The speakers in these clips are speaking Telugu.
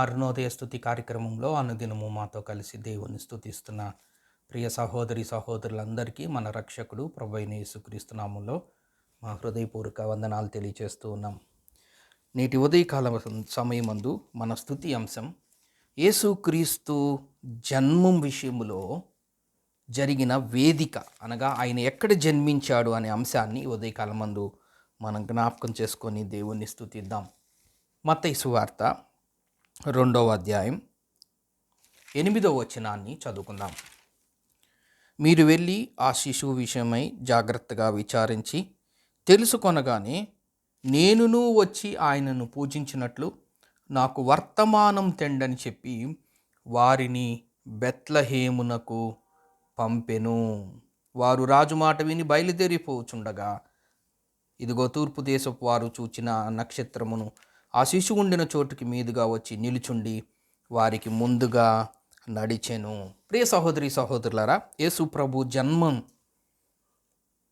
అరుణోదయ స్థుతి కార్యక్రమంలో అనుదినము మాతో కలిసి దేవుని స్థుతిస్తున్న ప్రియ సహోదరి సహోదరులందరికీ మన రక్షకుడు ప్రభు యేసుక్రీస్తునాములో మా హృదయపూర్వక వందనాలు తెలియజేస్తూ ఉన్నాం. నేటి ఉదయకాల సమయమందు మన స్థుతి అంశం యేసుక్రీస్తు జన్మం విషయంలో జరిగిన వేదిక అనగా ఆయన ఎక్కడ జన్మించాడు అనే అంశాన్ని ఉదయకాలమందు ఉదయకాలం మనం జ్ఞాపకం చేసుకొని దేవుణ్ణి స్థుతిద్దాం మత్తయి సువార్త రెండవ అధ్యాయం ఎనిమిదవ వచనాన్ని చదువుకుందాం. మీరు వెళ్ళి ఆ శిశువు విషయమై జాగ్రత్తగా విచారించి తెలుసుకొనగానే నేనును వచ్చి ఆయనను పూజించినట్లు నాకు వర్తమానం తెండని చెప్పి వారిని బెత్లహేమునకు పంపెను. వారు రాజు మాట విని బయలుదేరిపోచుండగా ఇదిగో తూర్పు దేశపు వారు చూచిన నక్షత్రమును ఆ శిశువు ఉండిన చోటుకి మీదుగా వచ్చి నిలుచుండి వారికి ముందుగా నడిచెను. ప్రియ సహోదరి సహోదరులారా యేసు ప్రభు జన్మం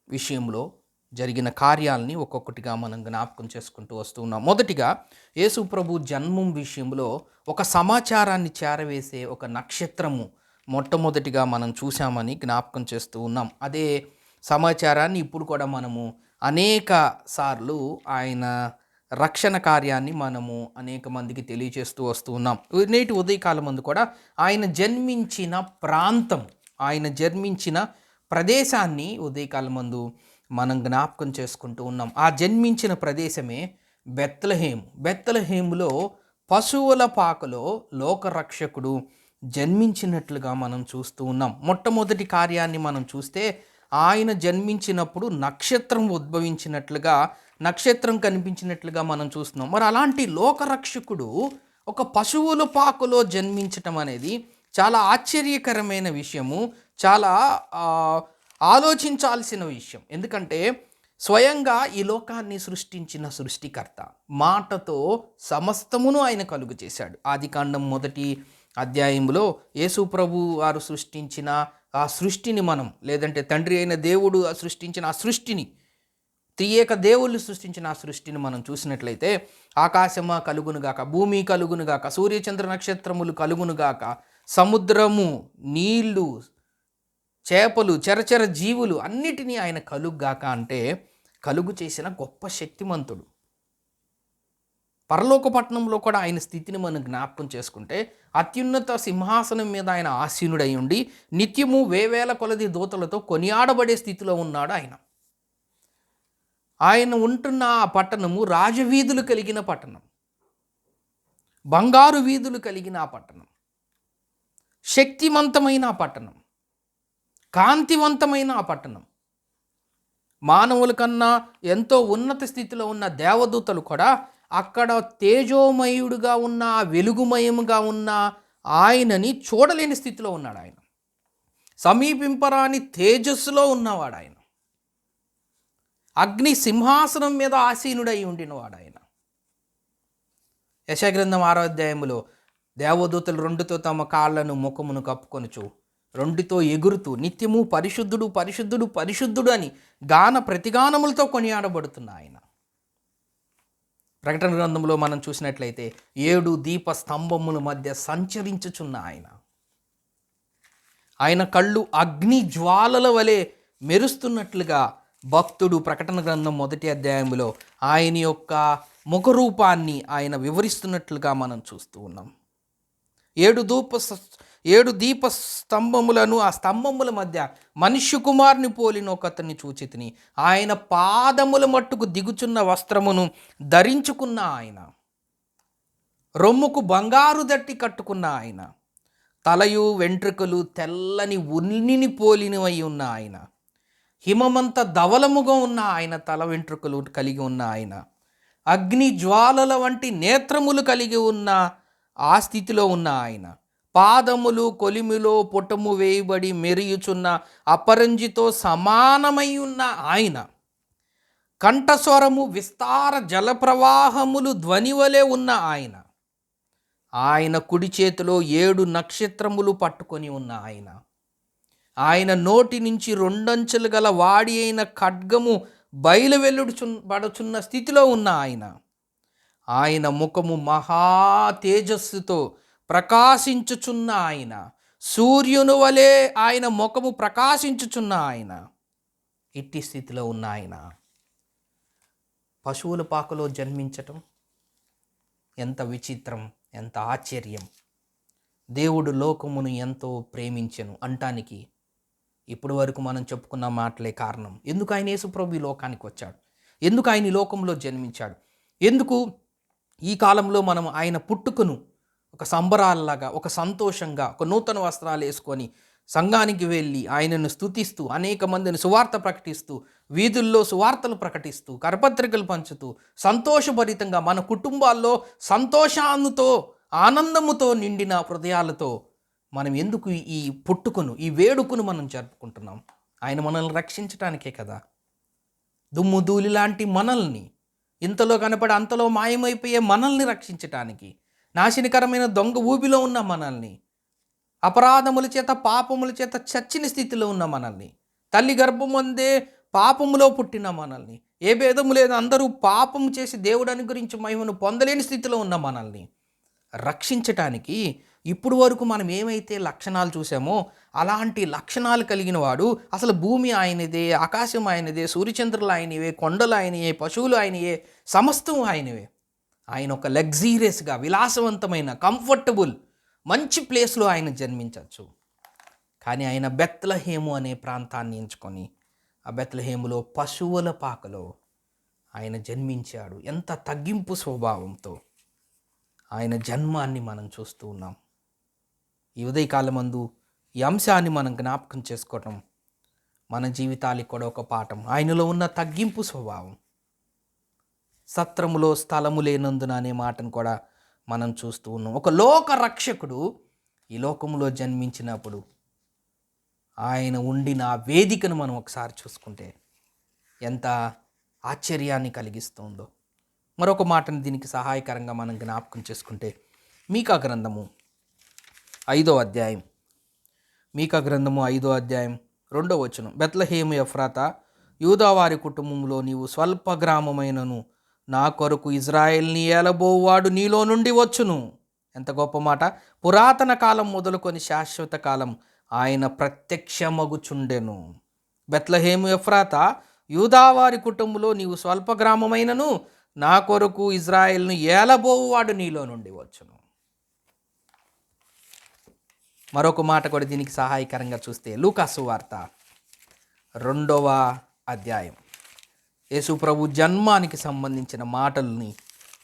విషయంలో జరిగిన కార్యాలని ఒక్కొక్కటిగా మనం జ్ఞాపకం చేసుకుంటూ వస్తూ ఉన్నాం. మొదటిగా యేసు ప్రభు జన్మం విషయంలో ఒక సమాచారాన్ని చేరవేసే ఒక నక్షత్రము మొట్టమొదటిగా మనం చూసామని జ్ఞాపకం చేస్తూ ఉన్నాం. అదే సమాచారాన్ని ఇప్పుడు కూడా మనము అనేక సార్లు ఆయన రక్షణ కార్యాన్ని మనము అనేక మందికి తెలియచేస్తూ వస్తూ ఉన్నాం. నేటి ఉదయకాలం ముందు కూడా ఆయన జన్మించిన ప్రాంతం ఆయన జన్మించిన ప్రదేశాన్ని ఉదయకాలం ముందు మనం జ్ఞాపకం చేసుకుంటూ ఉన్నాం. ఆ జన్మించిన ప్రదేశమే బెత్తలహేము బెత్తలహేములో పశువుల పాకలో లోకరక్షకుడు జన్మించినట్లుగా మనం చూస్తూ ఉన్నాం. మొట్టమొదటి కార్యాన్ని మనం చూస్తే ఆయన జన్మించినప్పుడు నక్షత్రం ఉద్భవించినట్లుగా నక్షత్రం కనిపించినట్లుగా మనం చూస్తున్నాం. మరి అలాంటి లోకరక్షకుడు ఒక పశువుల పాకులో జన్మించటం అనేది చాలా ఆశ్చర్యకరమైన విషయము. చాలా ఆలోచించాల్సిన విషయం. ఎందుకంటే స్వయంగా ఈ లోకాన్ని సృష్టించిన సృష్టికర్త మాటతో సమస్తమును ఆయన కలుగు చేశాడు. ఆదికాండం మొదటి అధ్యాయంలో యేసు ప్రభు వారు సృష్టించిన ఆ సృష్టిని మనం లేదంటే తండ్రి అయిన దేవుడు ఆ సృష్టించిన ఆ సృష్టిని త్రియేక దేవుళ్ళు సృష్టించిన ఆ సృష్టిని మనం చూసినట్లయితే ఆకాశమ కలుగునుగాక భూమి కలుగునుగాక సూర్యచంద్ర నక్షత్రములు కలుగునుగాక సముద్రము నీళ్ళు చేపలు చరచర జీవులు అన్నిటినీ ఆయన కలుగుగాక అంటే కలుగు చేసిన గొప్ప శక్తిమంతుడు. పరలోక పట్టణంలో కూడా ఆయన స్థితిని మనం జ్ఞాపకం చేసుకుంటే అత్యున్నత సింహాసనం మీద ఆయన ఆసీనుడై ఉండి నిత్యము వేవేల కొలది దూతలతో కొనియాడబడే స్థితిలో ఉన్నాడు ఆయన. ఆయన ఉంటున్న ఆ పట్టణము రాజవీధులు కలిగిన పట్టణం. బంగారు వీధులు కలిగిన ఆ పట్టణం. శక్తివంతమైన ఆ పట్టణం. కాంతివంతమైన ఆ పట్టణం. మానవుల కన్నా ఎంతో ఉన్నత స్థితిలో ఉన్న దేవదూతలు కూడా అక్కడ తేజోమయుడుగా ఉన్న వెలుగుమయముగా ఉన్న ఆయనని చూడలేని స్థితిలో ఉన్నాడు ఆయన. సమీపింపరాని తేజస్సులో ఉన్నవాడు ఆయన. అగ్ని సింహాసనం మీద ఆసీనుడై ఉండినవాడు ఆయన యశగ్రంథం ఆరో అధ్యాయంలో దేవదూతలు రెండుతో తమ కాళ్ళను ముఖమును కప్పుకొనుచు రెండుతో ఎగురుతూ నిత్యము పరిశుద్ధుడు పరిశుద్ధుడు పరిశుద్ధుడు అని గాన ప్రతిగానములతో కొనియాడబడుతున్న ఆయన ప్రకటన గ్రంథంలో మనం చూసినట్లయితే ఏడు దీప స్తంభముల మధ్య సంచరించుచున్న ఆయన ఆయన కళ్ళు అగ్ని జ్వాలల వలె మెరుస్తున్నట్లుగా భక్తుడు ప్రకటన గ్రంథం మొదటి అధ్యాయంలో ఆయన యొక్క ముఖరూపాన్ని ఆయన వివరిస్తున్నట్లుగా మనం చూస్తూ ఉన్నాం. ఏడు దూప ఏడు దీప స్తంభములను ఆ స్తంభముల మధ్య మనుష్య కుమారుని పోలిన ఒకతన్ని చూచితిని. ఆయన పాదముల మట్టుకు దిగుచున్న వస్త్రమును ధరించుకున్న ఆయన. రొమ్ముకు బంగారు దట్టి కట్టుకున్న ఆయన. తలయు వెంట్రుకలు తెల్లని ఉన్నిని పోలినవై ఉన్న ఆయన. హిమమంత ధవలముగా ఉన్న ఆయన తల వెంట్రుకలు కలిగి ఉన్న ఆయన. అగ్ని జ్వాలల వంటి నేత్రములు కలిగి ఉన్న ఆ స్థితిలో ఉన్న ఆయన. పాదములు కొలిమిలో పుటము వేయబడి మెరియుచున్న అపరంజితో సమానమై ఉన్న ఆయన. కంఠస్వరము విస్తార జలప్రవాహములు ధ్వనివలే ఉన్న ఆయన. ఆయన కుడి చేతిలో ఏడు నక్షత్రములు పట్టుకొని ఉన్న ఆయన. ఆయన నోటి నుంచి రెండంచెలు గల వాడి అయిన ఖడ్గము బయలు వెల్లుడుచు పడుచున్న స్థితిలో ఉన్న ఆయన. ఆయన ముఖము మహా తేజస్సుతో ప్రకాశించుచున్న ఆయన. సూర్యుని వలె ఆయన ముఖము ప్రకాశించుచున్న ఆయన. ఇట్టి స్థితిలో ఉన్న ఆయన. పశువుల పాకలో జన్మించటం ఎంత విచిత్రం ఎంత ఆశ్చర్యం. దేవుడు లోకమును ఎంతో ప్రేమించెను. అంటానికి ఇప్పటి వరకు మనం చెప్పుకున్న మాటలే కారణం. ఎందుకు ఆయన యేసుప్రభు ఈ లోకానికి వచ్చాడు? ఎందుకు ఆయన ఈ లోకంలో జన్మించాడు? ఎందుకు ఈ కాలంలో మనం ఆయన పుట్టుకను ఒక సంబరాల్లాగా ఒక సంతోషంగా ఒక నూతన వస్త్రాలు వేసుకొని సంఘానికి వెళ్ళి ఆయనను స్తుతిస్తూ అనేక మందిని సువార్త ప్రకటిస్తూ వీధుల్లో సువార్తలు ప్రకటిస్తూ కరపత్రికలు పంచుతూ సంతోషభరితంగా మన కుటుంబాల్లో సంతోషాన్నుతో ఆనందముతో నిండిన హృదయాలతో మనం ఎందుకు ఈ పుట్టుకును ఈ వేడుకను మనం జరుపుకుంటున్నాం? ఆయన మనల్ని రక్షించటానికే కదా. దుమ్ము ధూళి లాంటి మనల్ని ఇంతలో కనపడి అంతలో మాయమైపోయే మనల్ని రక్షించటానికి నాశనకరమైన దొంగ ఊబిలో ఉన్న మనల్ని అపరాధముల చేత పాపముల చేత చచ్చిన స్థితిలో ఉన్న మనల్ని తల్లి గర్భం అందే పాపములో పుట్టిన మనల్ని ఏ భేదము లేదు అందరూ పాపము చేసి దేవుడు అనుగురించి మహిమను పొందలేని స్థితిలో ఉన్న మనల్ని రక్షించటానికి ఇప్పుడు వరకు మనం ఏమైతే లక్షణాలు చూసామో అలాంటి లక్షణాలు కలిగిన వాడు అసలు భూమి ఆయనదే ఆకాశం ఆయనదే సూర్యచంద్రులు ఆయనవే కొండలు ఆయనయే పశువులు ఆయనయే సమస్తం ఆయనవే. ఆయన ఒక లగ్జీరియస్గా విలాసవంతమైన కంఫర్టబుల్ మంచి ప్లేస్లో ఆయన జన్మించవచ్చు కానీ ఆయన బెత్లహేము అనే ప్రాంతాన్ని ఎంచుకొని ఆ బెత్లహేములో పశువుల పాకలో ఆయన జన్మించాడు. ఎంత తగ్గింపు స్వభావంతో ఆయన జన్మాన్ని మనం చూస్తూ ఉన్నాం. ఈ ఉదయకాలమందు ఈ అంశాన్ని మనం జ్ఞాపకం చేసుకోవటం మన జీవితాలకి కూడా ఒక పాఠం. ఆయనలో ఉన్న తగ్గింపు స్వభావం. సత్రములో స్థలము లేనందున అనే మాటను కూడా మనం చూస్తూ ఉన్నాం. ఒక లోక రక్షకుడు ఈ లోకములో జన్మించినప్పుడు ఆయన ఉండిన ఆ వేదికను మనం ఒకసారి చూసుకుంటే ఎంత ఆశ్చర్యాన్ని కలిగిస్తుందో. మరొక మాటను దీనికి సహాయకరంగా మనం జ్ఞాపకం చేసుకుంటే మీకా గ్రంథము ఐదో అధ్యాయం. మీకా గ్రంథము ఐదో అధ్యాయం రెండో వచనం. బెత్లహేము ఎఫ్రాత యూదావారి కుటుంబంలో నీవు స్వల్ప గ్రామమైనను నా కొరకు ఇజ్రాయెల్ని ఏలబోవాడు నీలో నుండి వచ్చును. ఎంత గొప్ప మాట. పురాతన కాలం మొదలుకొని శాశ్వత కాలం ఆయన ప్రత్యక్షమగుచుండెను. బెత్లహేము ఎఫ్రాత యూదావారి కుటుంబంలో నీవు స్వల్ప గ్రామమైనను నా కొరకు ఇజ్రాయెల్ను ఏలబోవువాడు నీలో నుండి వచ్చును. మరొక మాట కూడా దీనికి సహాయకరంగా చూస్తే లూకాసు వార్త రెండవ అధ్యాయం. యేసు ప్రభు జన్మానికి సంబంధించిన మాటల్ని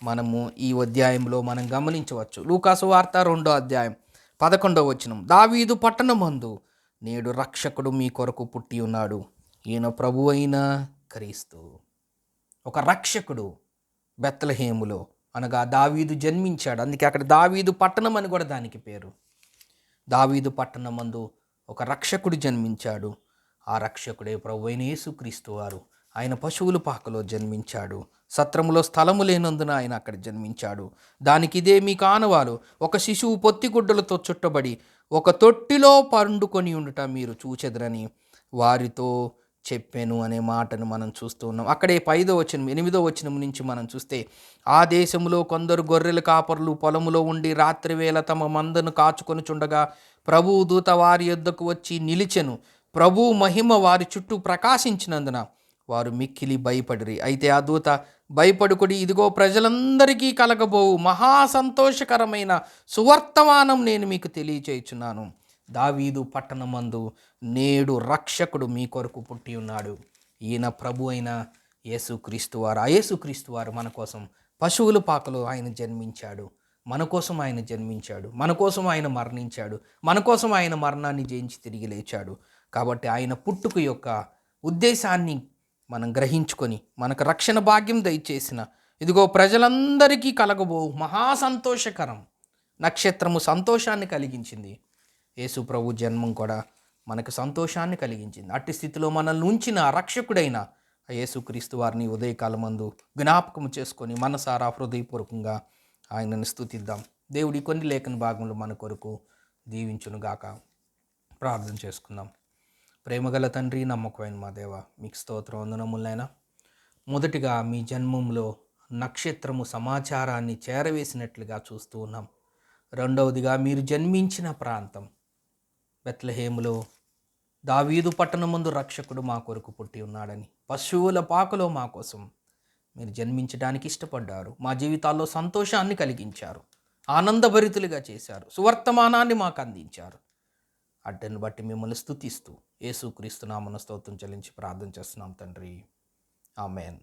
మనము ఈ అధ్యాయంలో మనం గమనించవచ్చు. లూకాసు వార్త రెండో అధ్యాయం పదకొండవ వచనం. దావీదు పట్టణమందు నేడు రక్షకుడు మీ కొరకు పుట్టి ఉన్నాడు. ఈయన ప్రభు అయిన క్రీస్తు. ఒక రక్షకుడు బెత్తలహేములో అనగా దావీదు జన్మించాడు. అందుకే అక్కడ దావీదు పట్టణం అని కూడా దానికి పేరు. దావీదు పట్టణమందు ఒక రక్షకుడు జన్మించాడు. ఆ రక్షకుడే ప్రభు అయిన యేసుక్రీస్తు వారు. ఆయన పశువుల పాకలో జన్మించాడు. సత్రములో స్థలము లేనందున ఆయన అక్కడ జన్మించాడు. దానికి ఇదే మీ కానవాలు ఒక శిశువు పొత్తిగుడ్డలతో చుట్టబడి ఒక తొట్టిలో పండుకొని ఉండుట మీరు చూచెదరని వారితో చెప్పాను అనే మాటను మనం చూస్తూ ఉన్నాం. అక్కడే పైదో వచనం ఎనిమిదో వచనం నుంచి మనం చూస్తే ఆ దేశంలో కొందరు గొర్రెల కాపరులు పొలములో ఉండి రాత్రివేళ తమ మందను కాచుకొని చుండగా ప్రభువు దూత వారి యొద్దకు వచ్చి నిలిచెను. ప్రభు మహిమ వారి చుట్టూ ప్రకాశించినందున వారు మిక్కిలి భయపడిరి. అయితే ఆ దూత భయపడుకుడి ఇదిగో ప్రజలందరికీ కలగబోవు. మహా సంతోషకరమైన సువర్తమానం నేను మీకు తెలియచేయుచున్నాను. దావీదు పట్టణమందు నేడు రక్షకుడు మీ కొరకు పుట్టి ఉన్నాడు. ఈయన ప్రభు అయిన యేసుక్రీస్తు వారు. ఆ యేసుక్రీస్తు వారు మన కోసం పశువుల పాకలో ఆయన జన్మించాడు. మన కోసం ఆయన జన్మించాడు. మన కోసం ఆయన మరణించాడు. మన కోసం ఆయన మరణాన్ని జయించి తిరిగి లేచాడు. కాబట్టి ఆయన పుట్టుకు యొక్క ఉద్దేశాన్ని మనం గ్రహించుకొని మనకు రక్షణ భాగ్యం దయచేసిన ఇదిగో ప్రజలందరికీ కలగబో మహా సంతోషకరం నక్షత్రము సంతోషాన్ని కలిగించింది. యేసు ప్రభు జన్మం కూడా మనకు సంతోషాన్ని కలిగించింది. అట్టి స్థితిలో మనల్ని ఉంచిన రక్షకుడైన యేసుక్రీస్తు వారిని ఉదయకాలమందు జ్ఞాపకం చేసుకొని మనసారా హృదయపూర్వకంగా ఆయనను స్థుతిద్దాం దేవుడి కొన్ని లేఖన భాగంలో మన కొరకు దీవించునుగాక ప్రార్థన చేసుకుందాం. ప్రేమగల తండ్రి నమ్మకమైన మా దేవ మీకు స్తోత్రం వందనములైనా. మొదటిగా మీ జన్మంలో నక్షత్రము సమాచారాన్ని చేరవేసినట్లుగా చూస్తూ ఉన్నాం. రెండవదిగా మీరు జన్మించిన ప్రాంతం. బెత్లహేములో దావీదు పట్టణ ముందు రక్షకుడు మా కొరకు పుట్టి ఉన్నాడని పశువుల పాకలో మా కోసం మీరు జన్మించడానికి ఇష్టపడ్డారు. మా జీవితాల్లో సంతోషాన్ని కలిగించారు. ఆనందభరితులుగా చేశారు. సువర్తమానాన్ని మాకు అందించారు. అడ్డను బట్టి మిమ్మల్ని స్థుతిస్తూ యేసుక్రీస్తు నామన స్తోత్రం చెల్లించి ప్రార్థన చేస్తున్నాం తండ్రి. ఆమెన్.